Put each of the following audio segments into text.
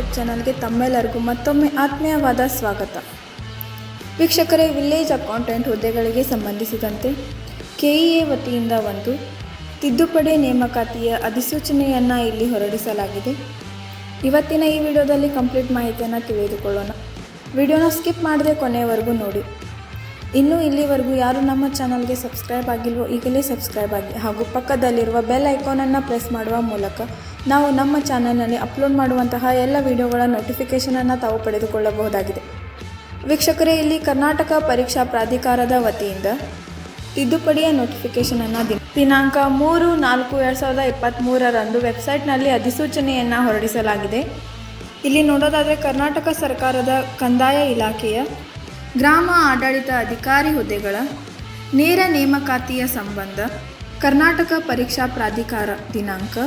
YouTube ಚಾನಲ್ಗೆ ತಮ್ಮೆಲ್ಲರಿಗೂ ಮತ್ತೊಮ್ಮೆ ಆತ್ಮೀಯವಾದ ಸ್ವಾಗತ. ವೀಕ್ಷಕರೇ, ವಿಲೇಜ್ ಅಕೌಂಟೆಂಟ್ ಹುದ್ದೆಗಳಿಗೆ ಸಂಬಂಧಿಸಿದಂತೆ ಕೆಇಎ ವತಿಯಿಂದ ಒಂದು ತಿದ್ದುಪಡಿ ನೇಮಕಾತಿಯ ಅಧಿಸೂಚನೆಯನ್ನು ಇಲ್ಲಿ ಹೊರಡಿಸಲಾಗಿದೆ. ಇವತ್ತಿನ ಈ ವಿಡಿಯೋದಲ್ಲಿ ಕಂಪ್ಲೀಟ್ ಮಾಹಿತಿಯನ್ನು ತಿಳಿದುಕೊಳ್ಳೋಣ. ವಿಡಿಯೋನ ಸ್ಕಿಪ್ ಮಾಡದೆ ಕೊನೆಯವರೆಗೂ ನೋಡಿ. ಇನ್ನೂ ಇಲ್ಲಿವರೆಗೂ ಯಾರು ನಮ್ಮ ಚಾನಲ್ಗೆ ಸಬ್ಸ್ಕ್ರೈಬ್ ಆಗಿಲ್ವೋ ಈಗಲೇ ಸಬ್ಸ್ಕ್ರೈಬ್ ಆಗಿ ಹಾಗೂ ಪಕ್ಕದಲ್ಲಿರುವ ಬೆಲ್ ಐಕಾನನ್ನು ಪ್ರೆಸ್ ಮಾಡುವ ಮೂಲಕ ನಾವು ನಮ್ಮ ಚಾನಲ್ನಲ್ಲಿ ಅಪ್ಲೋಡ್ ಮಾಡುವಂತಹ ಎಲ್ಲ ವಿಡಿಯೋಗಳ ನೋಟಿಫಿಕೇಷನನ್ನು ತಾವು ಪಡೆದುಕೊಳ್ಳಬಹುದಾಗಿದೆ. ವೀಕ್ಷಕರೇ, ಇಲ್ಲಿ ಕರ್ನಾಟಕ ಪರೀಕ್ಷಾ ಪ್ರಾಧಿಕಾರದ ವತಿಯಿಂದ ತಿದ್ದುಪಡಿಯ ನೋಟಿಫಿಕೇಷನನ್ನು ದಿನ ದಿನಾಂಕ ಮೂರು ನಾಲ್ಕು ಎರಡು ಸಾವಿರದ ಇಪ್ಪತ್ತ್ಮೂರರಂದು ವೆಬ್ಸೈಟ್ನಲ್ಲಿ ಅಧಿಸೂಚನೆಯನ್ನು ಹೊರಡಿಸಲಾಗಿದೆ. ಇಲ್ಲಿ ನೋಡೋದಾದರೆ ಕರ್ನಾಟಕ ಸರ್ಕಾರದ ಕಂದಾಯ ಇಲಾಖೆಯ ಗ್ರಾಮ ಆಡಳಿತ ಅಧಿಕಾರಿ ಹುದ್ದೆಗಳ ನೇರ ನೇಮಕಾತಿಯ ಸಂಬಂಧ ಕರ್ನಾಟಕ ಪರೀಕ್ಷಾ ಪ್ರಾಧಿಕಾರ ದಿನಾಂಕ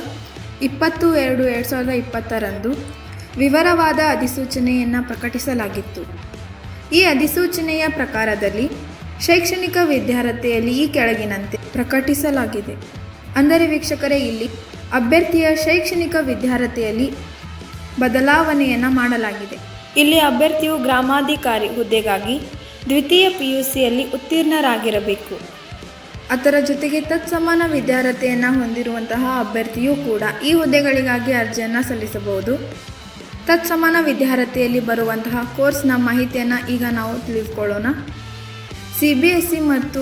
ಇಪ್ಪತ್ತು ಎರಡು ಎರಡು ಸಾವಿರದ ಇಪ್ಪತ್ತರಂದು ವಿವರವಾದ ಅಧಿಸೂಚನೆಯನ್ನು ಪ್ರಕಟಿಸಲಾಗಿತ್ತು. ಈ ಅಧಿಸೂಚನೆಯ ಪ್ರಕಾರದಲ್ಲಿ ಶೈಕ್ಷಣಿಕ ವಿದ್ಯಾರ್ಹತೆಯಲ್ಲಿ ಈ ಕೆಳಗಿನಂತೆ ಪ್ರಕಟಿಸಲಾಗಿದೆ. ಅಂದರೆ ವೀಕ್ಷಕರೇ, ಇಲ್ಲಿ ಅಭ್ಯರ್ಥಿಯ ಶೈಕ್ಷಣಿಕ ವಿದ್ಯಾರ್ಹತೆಯಲ್ಲಿ ಬದಲಾವಣೆಯನ್ನು ಮಾಡಲಾಗಿದೆ. ಇಲ್ಲಿ ಅಭ್ಯರ್ಥಿಯು ಗ್ರಾಮಾಧಿಕಾರಿ ಹುದ್ದೆಗಾಗಿ ದ್ವಿತೀಯ ಪಿ ಯು ಸಿಯಲ್ಲಿ ಉತ್ತೀರ್ಣರಾಗಿರಬೇಕು. ಅದರ ಜೊತೆಗೆ ತತ್ಸಮಾನ ವಿದ್ಯಾರ್ಹತೆಯನ್ನು ಹೊಂದಿರುವಂತಹ ಅಭ್ಯರ್ಥಿಯೂ ಕೂಡ ಈ ಹುದ್ದೆಗಳಿಗಾಗಿ ಅರ್ಜಿಯನ್ನು ಸಲ್ಲಿಸಬಹುದು. ತತ್ಸಮಾನ ವಿದ್ಯಾರ್ಹತೆಯಲ್ಲಿ ಬರುವಂತಹ ಕೋರ್ಸ್ನ ಮಾಹಿತಿಯನ್ನು ಈಗ ನಾವು ತಿಳಿದುಕೊಳ್ಳೋಣ. ಸಿ ಬಿ ಎಸ್ ಸಿ ಮತ್ತು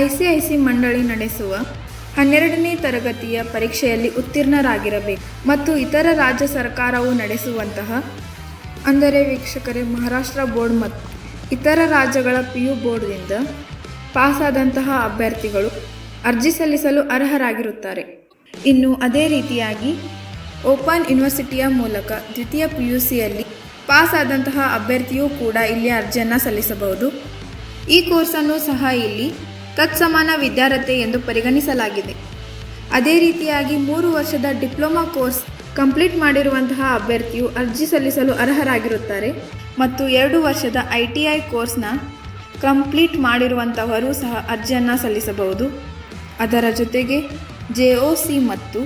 ಐ ಸಿ ಐ ಸಿ ಮಂಡಳಿ ನಡೆಸುವ ಹನ್ನೆರಡನೇ ತರಗತಿಯ ಪರೀಕ್ಷೆಯಲ್ಲಿ ಉತ್ತೀರ್ಣರಾಗಿರಬೇಕು ಮತ್ತು ಇತರ ರಾಜ್ಯ ಸರ್ಕಾರವು ನಡೆಸುವಂತಹ ಅಂದರೆ ವೀಕ್ಷಕರೇ, ಮಹಾರಾಷ್ಟ್ರ ಬೋರ್ಡ್ ಮತ್ತು ಇತರ ರಾಜ್ಯಗಳ ಪಿ ಯು ಬೋರ್ಡ್ನಿಂದ ಪಾಸಾದಂತಹ ಅಭ್ಯರ್ಥಿಗಳು ಅರ್ಜಿ ಸಲ್ಲಿಸಲು ಅರ್ಹರಾಗಿರುತ್ತಾರೆ. ಇನ್ನು ಅದೇ ರೀತಿಯಾಗಿ ಓಪನ್ ಯೂನಿವರ್ಸಿಟಿಯ ಮೂಲಕ ದ್ವಿತೀಯ ಪಿ ಯು ಸಿಯಲ್ಲಿ ಪಾಸಾದಂತಹ ಅಭ್ಯರ್ಥಿಯೂ ಕೂಡ ಇಲ್ಲಿ ಅರ್ಜಿಯನ್ನು ಸಲ್ಲಿಸಬಹುದು. ಈ ಕೋರ್ಸನ್ನು ಸಹ ಇಲ್ಲಿ ತತ್ಸಮಾನ ವಿದ್ಯಾರ್ಥಿ ಎಂದು ಪರಿಗಣಿಸಲಾಗಿದೆ. ಅದೇ ರೀತಿಯಾಗಿ ಮೂರು ವರ್ಷದ ಡಿಪ್ಲೊಮಾ ಕೋರ್ಸ್ ಕಂಪ್ಲೀಟ್ ಮಾಡಿರುವಂತಹ ಅಭ್ಯರ್ಥಿಯು ಅರ್ಜಿ ಸಲ್ಲಿಸಲು ಅರ್ಹರಾಗಿರುತ್ತಾರೆ ಮತ್ತು ಎರಡು ವರ್ಷದ ಐ ಟಿ ಐ ಕೋರ್ಸ್ನ ಕಂಪ್ಲೀಟ್ ಮಾಡಿರುವಂಥವರು ಸಹ ಅರ್ಜಿಯನ್ನು ಸಲ್ಲಿಸಬಹುದು. ಅದರ ಜೊತೆಗೆ ಜೆ ಒ ಸಿ ಮತ್ತು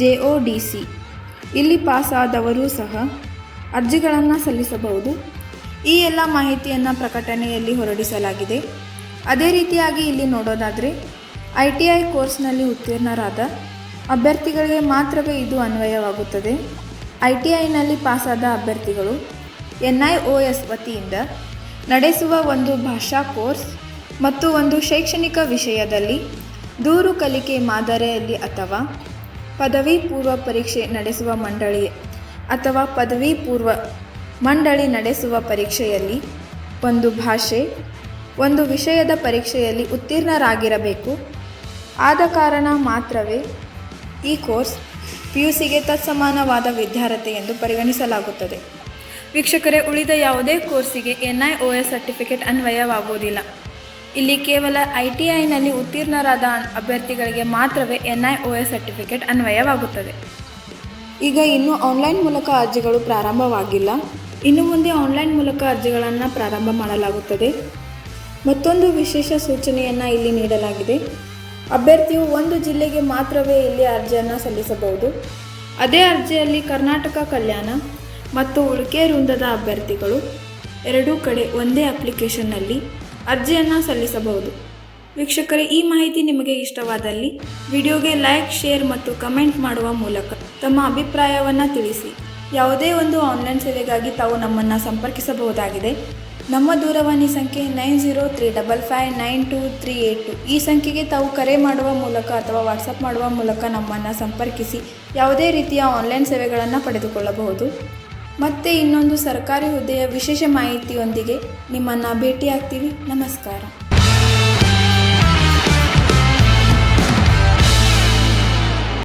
ಜೆ ಒ ಡಿ ಸಿ ಇಲ್ಲಿ ಪಾಸಾದವರು ಸಹ ಅರ್ಜಿಗಳನ್ನು ಸಲ್ಲಿಸಬಹುದು. ಈ ಎಲ್ಲ ಮಾಹಿತಿಯನ್ನು ಪ್ರಕಟಣೆಯಲ್ಲಿ ಹೊರಡಿಸಲಾಗಿದೆ. ಅದೇ ರೀತಿಯಾಗಿ ಇಲ್ಲಿ ನೋಡೋದಾದರೆ ಐ ಟಿ ಐ ಕೋರ್ಸ್ನಲ್ಲಿ ಉತ್ತೀರ್ಣರಾದ ಅಭ್ಯರ್ಥಿಗಳಿಗೆ ಮಾತ್ರವೇ ಇದು ಅನ್ವಯವಾಗುತ್ತದೆ. ಐ ಟಿ ಐನಲ್ಲಿ ಪಾಸಾದ ಅಭ್ಯರ್ಥಿಗಳು ಎನ್ ಐ ಒ ಎಸ್ ವತಿಯಿಂದ ನಡೆಸುವ ಒಂದು ಭಾಷಾ ಕೋರ್ಸ್ ಮತ್ತು ಒಂದು ಶೈಕ್ಷಣಿಕ ವಿಷಯದಲ್ಲಿ ದೂರು ಕಲಿಕೆ ಮಾದರಿಯಲ್ಲಿ ಅಥವಾ ಪದವಿ ಪೂರ್ವ ಪರೀಕ್ಷೆ ನಡೆಸುವ ಮಂಡಳಿ ಅಥವಾ ಪದವಿ ಪೂರ್ವ ಮಂಡಳಿ ನಡೆಸುವ ಪರೀಕ್ಷೆಯಲ್ಲಿ ಒಂದು ಭಾಷೆ, ಒಂದು ವಿಷಯದ ಪರೀಕ್ಷೆಯಲ್ಲಿ ಉತ್ತೀರ್ಣರಾಗಿರಬೇಕು. ಆದ ಕಾರಣ ಮಾತ್ರವೇ ಈ ಕೋರ್ಸ್ ಪಿ ಯು ಸಿಗೆ ತತ್ಸಮಾನವಾದ ವಿದ್ಯಾರ್ಥಿ ಎಂದು ಪರಿಗಣಿಸಲಾಗುತ್ತದೆ. ವೀಕ್ಷಕರೇ, ಉಳಿದ ಯಾವುದೇ ಕೋರ್ಸಿಗೆ N I O S certificate ಅನ್ವಯವಾಗುವುದಿಲ್ಲ. ಇಲ್ಲಿ ಕೇವಲ ಐ ಟಿ ಐನಲ್ಲಿ ಉತ್ತೀರ್ಣರಾದ ಅಭ್ಯರ್ಥಿಗಳಿಗೆ ಮಾತ್ರವೇ N I O S certificate ಅನ್ವಯವಾಗುತ್ತದೆ. ಈಗ ಇನ್ನೂ ಆನ್ಲೈನ್ ಮೂಲಕ ಅರ್ಜಿಗಳು ಪ್ರಾರಂಭವಾಗಿಲ್ಲ. ಇನ್ನು ಮುಂದೆ ಆನ್ಲೈನ್ ಮೂಲಕ ಅರ್ಜಿಗಳನ್ನು ಪ್ರಾರಂಭ ಮಾಡಲಾಗುತ್ತದೆ. ಮತ್ತೊಂದು ವಿಶೇಷ ಸೂಚನೆಯನ್ನು ಇಲ್ಲಿ ನೀಡಲಾಗಿದೆ. ಅಭ್ಯರ್ಥಿಯು ಒಂದು ಜಿಲ್ಲೆಗೆ ಮಾತ್ರವೇ ಇಲ್ಲಿ ಅರ್ಜಿಯನ್ನು ಸಲ್ಲಿಸಬಹುದು. ಅದೇ ಅರ್ಜಿಯಲ್ಲಿ ಕರ್ನಾಟಕ ಕಲ್ಯಾಣ ಮತ್ತು ಉಳಿಕೆ ವೃಂದದ ಅಭ್ಯರ್ಥಿಗಳು ಎರಡೂ ಕಡೆ ಒಂದೇ ಅಪ್ಲಿಕೇಶನ್ನಲ್ಲಿ ಅರ್ಜಿಯನ್ನು ಸಲ್ಲಿಸಬಹುದು. ವೀಕ್ಷಕರೇ, ಈ ಮಾಹಿತಿ ನಿಮಗೆ ಇಷ್ಟವಾದಲ್ಲಿ ವಿಡಿಯೋಗೆ ಲೈಕ್, ಶೇರ್ ಮತ್ತು ಕಮೆಂಟ್ ಮಾಡುವ ಮೂಲಕ ತಮ್ಮ ಅಭಿಪ್ರಾಯವನ್ನು ತಿಳಿಸಿ. ಯಾವುದೇ ಒಂದು ಆನ್ಲೈನ್ ಸೇವೆಗಾಗಿ ತಾವು ನಮ್ಮನ್ನು ಸಂಪರ್ಕಿಸಬಹುದಾಗಿದೆ. ನಮ್ಮ ದೂರವಾಣಿ ಸಂಖ್ಯೆ nine zero three double five nine two three eight two. ಈ ಸಂಖ್ಯೆಗೆ ತಾವು ಕರೆ ಮಾಡುವ ಮೂಲಕ ಅಥವಾ ವಾಟ್ಸಪ್ ಮಾಡುವ ಮೂಲಕ ನಮ್ಮನ್ನು ಸಂಪರ್ಕಿಸಿ ಯಾವುದೇ ರೀತಿಯ ಆನ್ಲೈನ್ ಸೇವೆಗಳನ್ನು ಪಡೆದುಕೊಳ್ಳಬಹುದು. ಮತ್ತೆ ಇನ್ನೊಂದು ಸರ್ಕಾರಿ ಹುದ್ದೆಯ ವಿಶೇಷ ಮಾಹಿತಿಯೊಂದಿಗೆ ನಿಮ್ಮನ್ನು ಭೇಟಿಯಾಗ್ತೀವಿ. ನಮಸ್ಕಾರ.